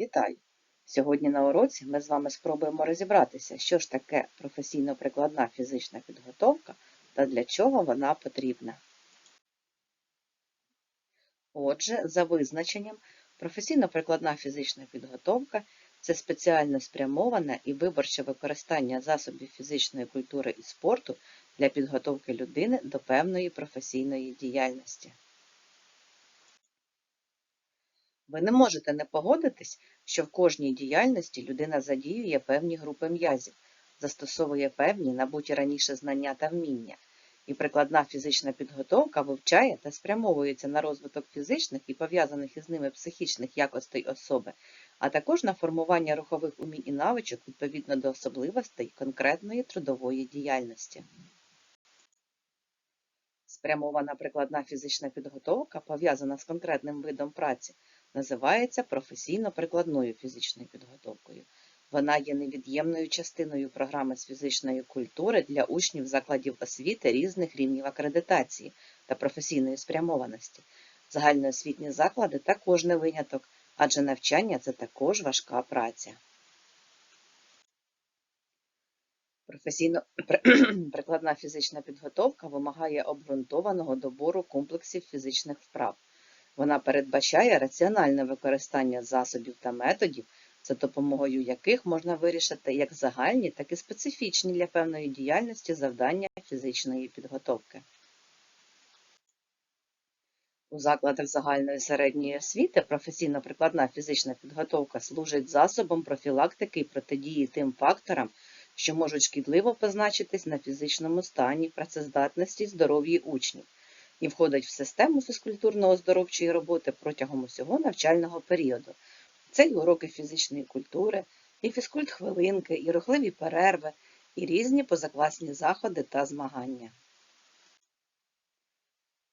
Вітаю! Сьогодні на уроці ми з вами спробуємо розібратися, що ж таке професійно-прикладна фізична підготовка та для чого вона потрібна. Отже, за визначенням, професійно-прикладна фізична підготовка це спеціально спрямоване і виборче використання засобів фізичної культури і спорту для підготовки людини до певної професійної діяльності. Ви не можете не погодитись, що в кожній діяльності людина задіює певні групи м'язів, застосовує певні набуті раніше знання та вміння, і прикладна фізична підготовка вивчає та спрямовується на розвиток фізичних і пов'язаних із ними психічних якостей особи, а також на формування рухових умінь і навичок відповідно до особливостей конкретної трудової діяльності. Спрямована прикладна фізична підготовка, пов'язана з конкретним видом праці, називається професійно-прикладною фізичною підготовкою. Вона є невід'ємною частиною програми з фізичної культури для учнів закладів освіти різних рівнів акредитації та професійної спрямованості. Загальноосвітні заклади також не виняток, адже навчання це також важка праця. Професійно-прикладна фізична підготовка вимагає обґрунтованого добору комплексів фізичних вправ. Вона передбачає раціональне використання засобів та методів, за допомогою яких можна вирішити як загальні, так і специфічні для певної діяльності завдання фізичної підготовки. У закладах загальної середньої освіти професійно-прикладна фізична підготовка служить засобом профілактики і протидії тим факторам, що можуть шкідливо позначитись на фізичному стані, працездатності, здоров'ї учнів і входить в систему фізкультурно-оздоровчої роботи протягом усього навчального періоду. Це і уроки фізичної культури, і фізкульт-хвилинки, і рухливі перерви, і різні позакласні заходи та змагання.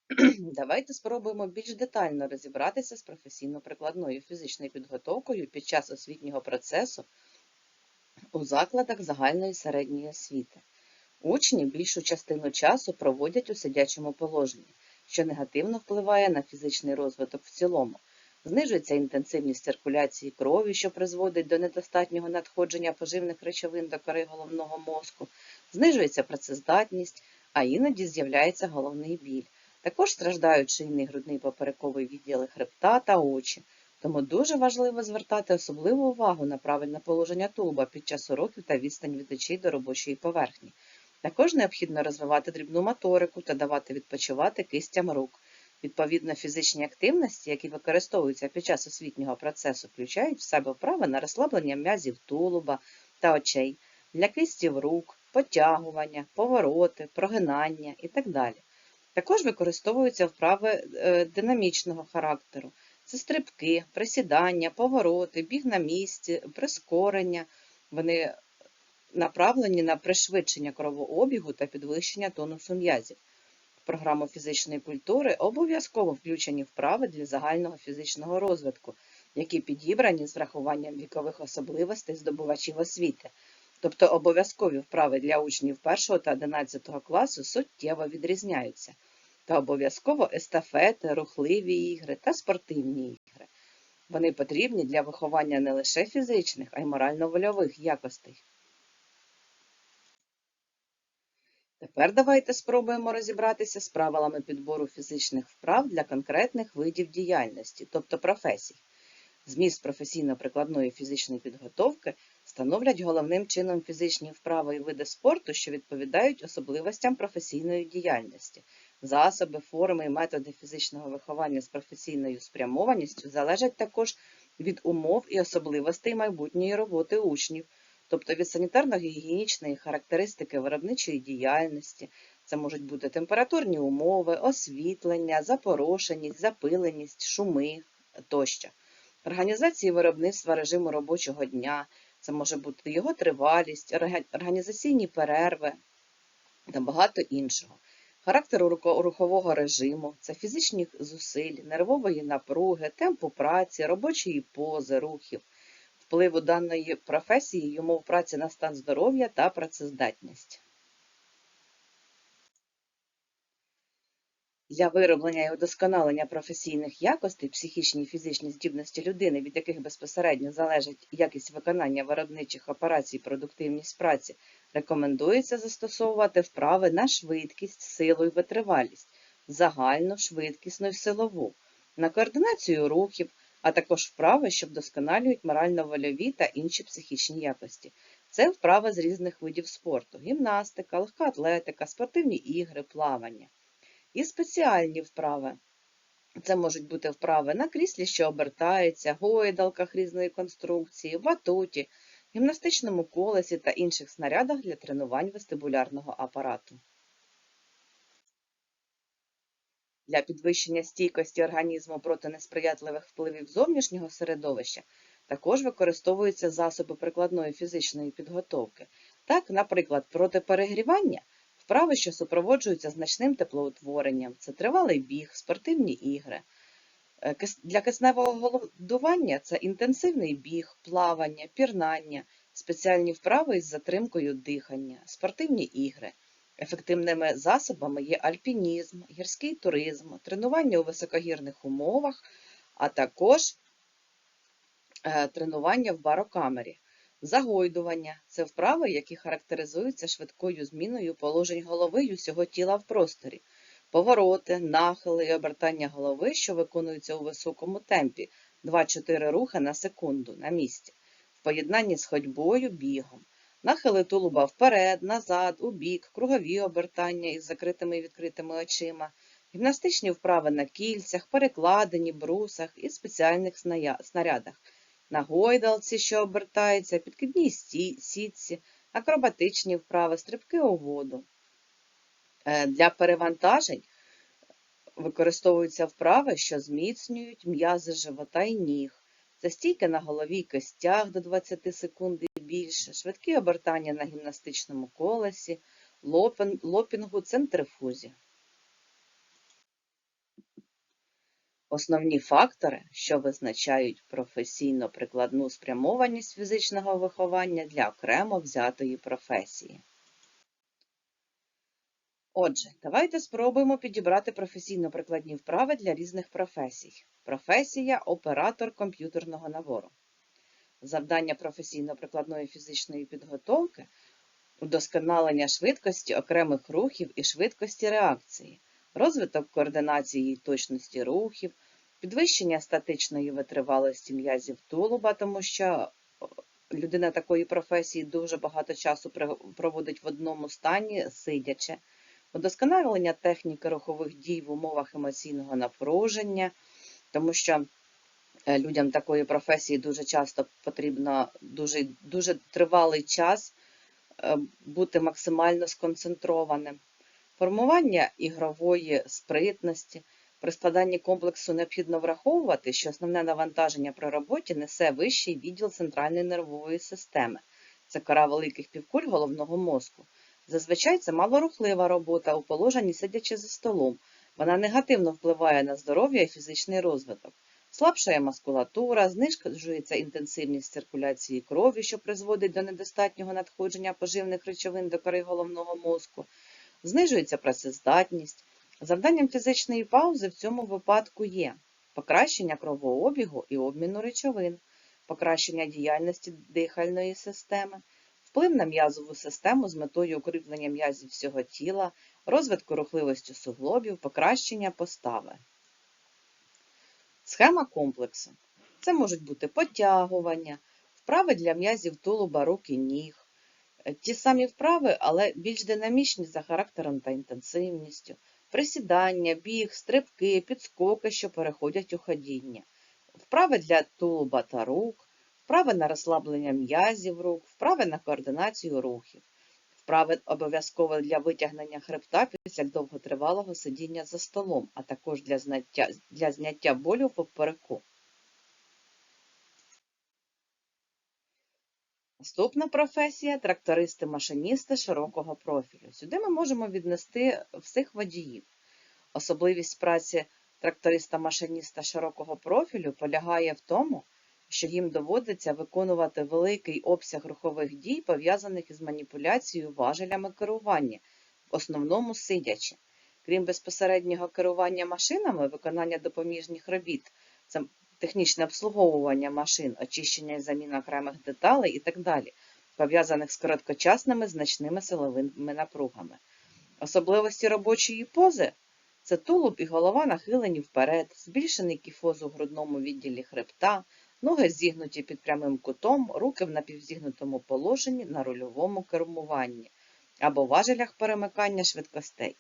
Давайте спробуємо більш детально розібратися з професійно-прикладною фізичною підготовкою під час освітнього процесу у закладах загальної середньої освіти. Учні більшу частину часу проводять у сидячому положенні, що негативно впливає на фізичний розвиток в цілому. Знижується інтенсивність циркуляції крові, що призводить до недостатнього надходження поживних речовин до кори головного мозку, знижується працездатність, а іноді з'являється головний біль. Також страждають шийний грудний поперековий відділи хребта та очі. Тому дуже важливо звертати особливу увагу на правильне положення тулуба під час уроків та відстань від очей до робочої поверхні. Також необхідно розвивати дрібну моторику та давати відпочивати кистям рук. Відповідно, фізичні активності, які використовуються під час освітнього процесу, включають в себе вправи на розслаблення м'язів тулуба та очей, для кистів рук, потягування, повороти, прогинання і так далі. Також використовуються вправи е, динамічного характеру. Це стрибки, присідання, повороти, біг на місці, прискорення. Вони направлені на пришвидшення кровообігу та підвищення тонусу м'язів. В програму фізичної культури обов'язково включені вправи для загального фізичного розвитку, які підібрані з врахуванням вікових особливостей здобувачів освіти. Тобто обов'язкові вправи для учнів 1 та 11 класу суттєво відрізняються, та обов'язково естафети, рухливі ігри та спортивні ігри. Вони потрібні для виховання не лише фізичних, а й морально-вольових якостей. Тепер давайте спробуємо розібратися з правилами підбору фізичних вправ для конкретних видів діяльності, тобто професій. Зміст професійно-прикладної фізичної підготовки становлять головним чином фізичні вправи і види спорту, що відповідають особливостям професійної діяльності. Засоби, форми і методи фізичного виховання з професійною спрямованістю залежать також від умов і особливостей майбутньої роботи учнів тобто від санітарно-гігієнічної характеристики виробничої діяльності, це можуть бути температурні умови, освітлення, запорошеність, запиленість, шуми тощо. Організації виробництва режиму робочого дня, це може бути його тривалість, організаційні перерви та багато іншого. Характер рухового режиму це фізичні зусиль, нервової напруги, темпу праці, робочої пози, рухів впливу даної професії йому в праці на стан здоров'я та працездатність. Для вироблення і удосконалення професійних якостей, психічні і фізичні здібності людини, від яких безпосередньо залежить якість виконання виробничих операцій, продуктивність праці, рекомендується застосовувати вправи на швидкість, силу і витривалість, загальну, швидкісну і силову, на координацію рухів, а також вправи, що вдосконалюють морально-вольові та інші психічні якості. Це вправи з різних видів спорту: гімнастика, легка атлетика, спортивні ігри, плавання. І спеціальні вправи. Це можуть бути вправи на кріслі, що обертається, гойдалках різної конструкції, батуті, гімнастичному колесі та інших снарядах для тренувань вестибулярного апарату. Для підвищення стійкості організму проти несприятливих впливів зовнішнього середовища також використовуються засоби прикладної фізичної підготовки. Так, наприклад, проти перегрівання вправи, що супроводжуються значним теплоутворенням, це тривалий біг, спортивні ігри. Е, Для кисневого голодування це інтенсивний біг, плавання, пірнання, спеціальні вправи із затримкою дихання, спортивні ігри. Ефективними засобами є альпінізм, гірський туризм, тренування у високогірних умовах, а також е, тренування в барокамері. Загойдування це вправи, які характеризуються швидкою зміною положень голови й усього тіла в просторі. Повороти, нахили і обертання голови, що виконуються у високому темпі 2-4 рухи на секунду на місці, в поєднанні з ходьбою, бігом. Нахили тулуба вперед, назад, у бік, кругові обертання із закритими і відкритими очима, гімнастичні вправи на кільцях, перекладині, брусах і спеціальних снарядах, на гойдалці, що обертається, підкидній сітці, акробатичні вправи, стрибки у воду. Е, Для перевантажень використовуються вправи, що зміцнюють м'язи живота і ніг. Це стійки на голові костях до 20 секунд і більше, швидкі обертання на гімнастичному колесі, лопінгу, центрифузі. Основні фактори, що визначають професійно-прикладну спрямованість фізичного виховання для окремо взятої професії. Отже, давайте спробуємо підібрати професійно-прикладні вправи для різних професій. Професія оператор комп'ютерного набору. Завдання професійно-прикладної фізичної підготовки удосконалення швидкості окремих рухів і швидкості реакції, розвиток координації і точності рухів, підвищення статичної витривалості м'язів тулуба, тому що людина такої професії дуже багато часу проводить в одному стані, сидячи, удосконалення техніки рухових дій в умовах емоційного напруження, тому що е, людям такої професії дуже часто потрібно дуже, дуже тривалий час е, бути максимально сконцентрованим. Формування ігрової спритності. При складанні комплексу необхідно враховувати, що основне навантаження при роботі несе вищий відділ центральної нервової системи. Це кора великих півкуль головного мозку. Зазвичай це малорухлива робота у положенні сидячи за столом. Вона негативно впливає на здоров'я і фізичний розвиток. Слабшає мускулатура, знижується інтенсивність циркуляції крові, що призводить до недостатнього надходження поживних речовин до кори головного мозку, знижується працездатність. Завданням фізичної паузи в цьому випадку є покращення кровообігу і обміну речовин, покращення діяльності дихальної системи, вплив на м'язову систему з метою укріплення м'язів всього тіла, розвитку рухливості суглобів, покращення постави. Схема комплексу. Це можуть бути потягування, вправи для м'язів тулуба, рук і ніг. Е, Ті самі вправи, але більш динамічні за характером та інтенсивністю. Присідання, біг, стрибки, підскоки, що переходять у ходіння. Вправи для тулуба та рук, вправи на розслаблення м'язів рук, вправи на координацію рухів. Вправи обов'язково для витягнення хребта після довготривалого сидіння за столом, а також для зняття, для зняття болю в попереку. Наступна професія трактористи-машиністи широкого профілю. Сюди ми можемо віднести всіх водіїв. Особливість праці тракториста-машиніста широкого профілю полягає в тому, що їм доводиться виконувати великий обсяг рухових дій, пов'язаних із маніпуляцією важелями керування, в основному сидячи. Крім безпосереднього керування машинами, виконання допоміжних робіт, це технічне обслуговування машин, очищення і заміна окремих деталей і так далі, пов'язаних з короткочасними значними силовими напругами. Особливості робочої пози це тулуб і голова нахилені вперед, збільшений кіфоз у грудному відділі хребта, ноги зігнуті під прямим кутом, руки в напівзігнутому положенні на рульовому кермуванні або важелях перемикання швидкостей.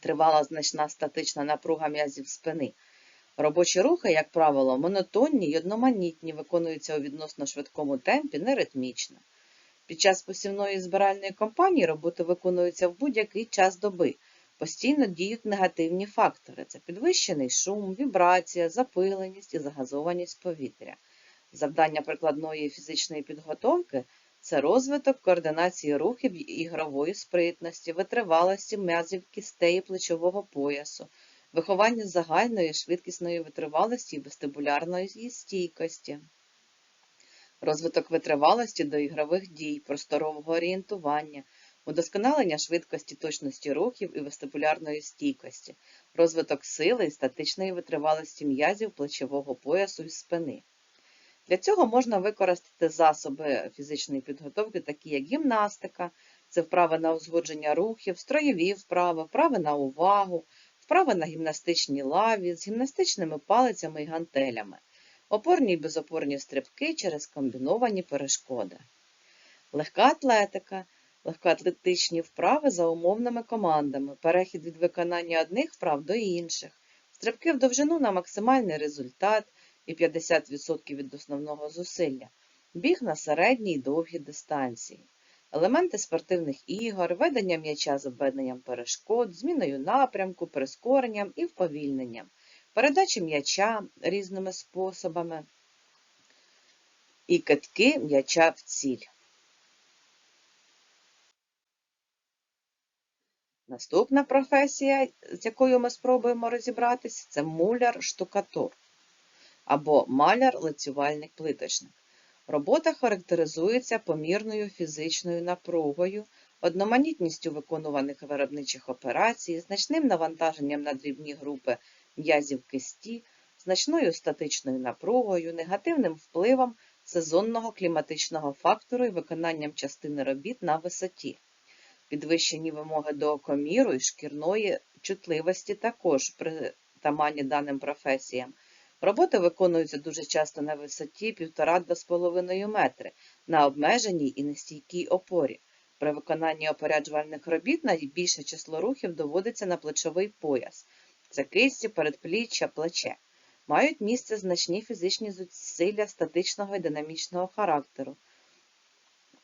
Тривала значна статична напруга м'язів спини. Робочі рухи, як правило, монотонні й одноманітні, виконуються у відносно швидкому темпі, неритмічно. Під час посівної збиральної кампанії роботи виконуються в будь-який час доби. Постійно діють негативні фактори це підвищений шум, вібрація, запиленість і загазованість повітря. Завдання прикладної фізичної підготовки це розвиток координації рухів ігрової спритності, витривалості м'язів кістей і плечового поясу, виховання загальної швидкісної витривалості і вестибулярної стійкості, розвиток витривалості до ігрових дій, просторового орієнтування, удосконалення швидкості точності рухів і вестибулярної стійкості, розвиток сили і статичної витривалості м'язів плечового поясу і спини. Для цього можна використати засоби фізичної підготовки, такі як гімнастика, це вправи на узгодження рухів, строєві вправи, вправи на увагу, вправи на гімнастичній лаві з гімнастичними палицями і гантелями, опорні і безопорні стрибки через комбіновані перешкоди. Легка атлетика, легкоатлетичні вправи за умовними командами, перехід від виконання одних вправ до інших, стрибки в довжину на максимальний результат і 50% від основного зусилля, біг на середній і довгі дистанції, елементи спортивних ігор, ведення м'яча з обведенням перешкод, зміною напрямку, прискоренням і вповільненням, передачі м'яча різними способами. І китки м'яча в ціль. Наступна професія, з якою ми спробуємо розібратися, це муляр-штукатур або маляр-лицювальник плиточник. Робота характеризується помірною фізичною напругою, одноманітністю виконуваних виробничих операцій, значним навантаженням на дрібні групи м'язів кисті, значною статичною напругою, негативним впливом сезонного кліматичного фактору і виконанням частини робіт на висоті. Підвищені вимоги до окоміру і шкірної чутливості також притаманні даним професіям. Роботи виконуються дуже часто на висоті 1,5-2,5 метри на обмеженій і нестійкій опорі. При виконанні опоряджувальних робіт найбільше число рухів доводиться на плечовий пояс це кисті, передпліччя, плече. Мають місце значні фізичні зусилля статичного і динамічного характеру.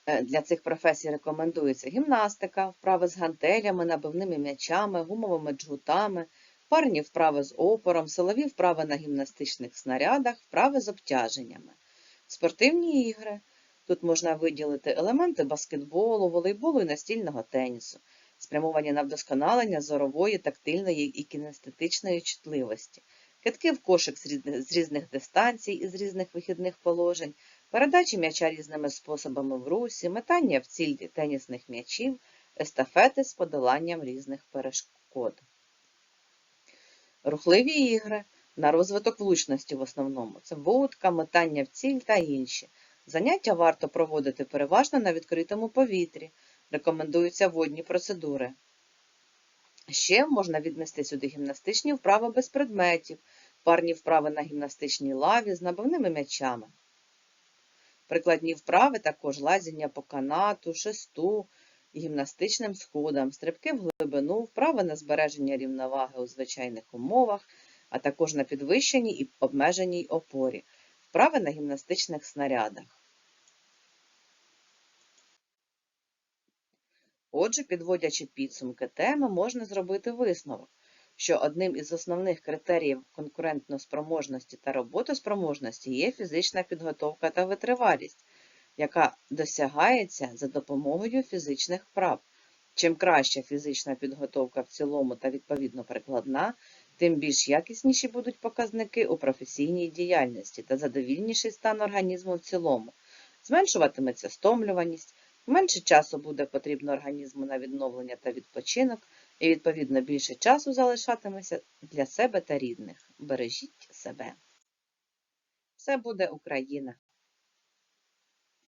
Е, Для цих професій рекомендується гімнастика, вправи з гантелями, набивними м'ячами, гумовими джгутами, парні вправи з опором, силові вправи на гімнастичних снарядах, вправи з обтяженнями. Спортивні ігри. Тут можна виділити елементи баскетболу, волейболу і настільного тенісу, спрямовані на вдосконалення зорової, тактильної і кінестетичної чутливості, китки в кошик з різних дистанцій і з різних вихідних положень, передачі м'яча різними способами в русі, метання в ціль тенісних м'ячів, естафети з подоланням різних перешкод. Рухливі ігри на розвиток влучності в основному це вудка, метання в ціль та інші. Заняття варто проводити переважно на відкритому повітрі. Рекомендуються водні процедури. Ще можна віднести сюди гімнастичні вправи без предметів, парні вправи на гімнастичній лаві з набивними м'ячами. Прикладні вправи також лазіння по канату, шесту, гімнастичним сходам, стрибки в глибину, вправи на збереження рівноваги у звичайних умовах, а також на підвищеній і обмеженій опорі, вправи на гімнастичних снарядах. Отже, підводячи підсумки теми, можна зробити висновок, що одним із основних критеріїв конкурентноспроможності та роботоспроможності є фізична підготовка та витривалість, яка досягається за допомогою фізичних вправ. Чим краща фізична підготовка в цілому та відповідно прикладна, тим більш якісніші будуть показники у професійній діяльності та задовільніший стан організму в цілому. Зменшуватиметься стомлюваність, менше часу буде потрібно організму на відновлення та відпочинок, і, відповідно, більше часу залишатиметься для себе та рідних. Бережіть себе. Все буде Україна!